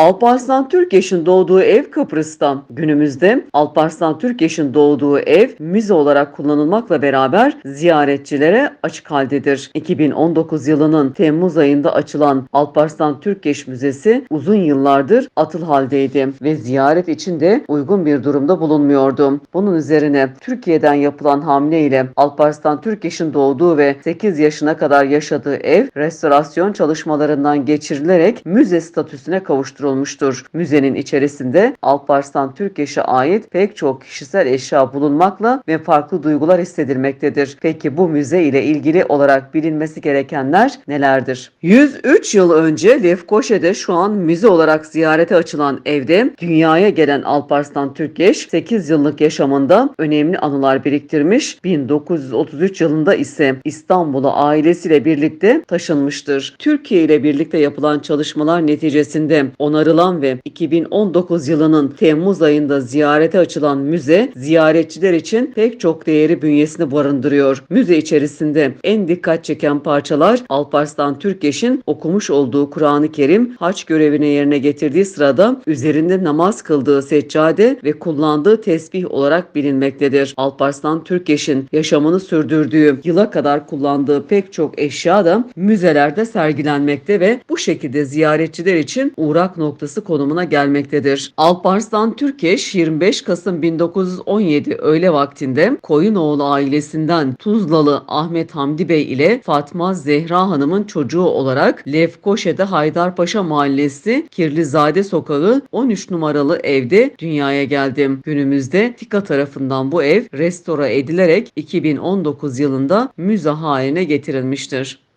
Alparslan Türkeş'in doğduğu ev Kıbrıs'ta. Günümüzde Alparslan Türkeş'in doğduğu ev müze olarak kullanılmakla beraber ziyaretçilere açık haldedir. 2019 yılının Temmuz ayında açılan Alparslan Türkeş Müzesi uzun yıllardır atıl haldeydi ve ziyaret için de uygun bir durumda bulunmuyordu. Bunun üzerine Türkiye'den yapılan hamle ile Alparslan Türkeş'in doğduğu ve 8 yaşına kadar yaşadığı ev restorasyon çalışmalarından geçirilerek müze statüsüne kavuşturulmuştur. Müzenin içerisinde Alparslan Türkeş'e ait pek çok kişisel eşya bulunmakla ve farklı duygular hissedilmektedir. Peki bu müze ile ilgili olarak bilinmesi gerekenler nelerdir? 103 yıl önce Lefkoşe'de şu an müze olarak ziyarete açılan evde dünyaya gelen Alparslan Türkeş 8 yıllık yaşamında önemli anılar biriktirmiş. 1933 yılında ise İstanbul'a ailesiyle birlikte taşınmıştır. Türkiye ile birlikte yapılan çalışmalar neticesinde onarılan ve 2019 yılının Temmuz ayında ziyarete açılan müze ziyaretçiler için pek çok değeri bünyesinde barındırıyor. Müze içerisinde en dikkat çeken parçalar Alparslan Türkeş'in okumuş olduğu Kur'an-ı Kerim haç görevini yerine getirdiği sırada üzerinde namaz kıldığı seccade ve kullandığı tesbih olarak bilinmektedir. Alparslan Türkeş'in yaşamını sürdürdüğü yıla kadar kullandığı pek çok eşya da müzelerde sergilenmekte ve bu şekilde ziyaretçiler için uğrak noktası konumuna gelmektedir. Alparslan Türkeş 25 Kasım 1917 öğle vaktinde Koyunoğlu ailesinden Tuzlalı Ahmet Hamdi Bey ile Fatma Zehra Hanım'ın çocuğu olarak Lefkoşe'de Haydarpaşa Mahallesi Kirlizade Sokağı 13 numaralı evde dünyaya geldi. Günümüzde TİKA tarafından bu ev restore edilerek 2019 yılında müze haline getirilmiştir.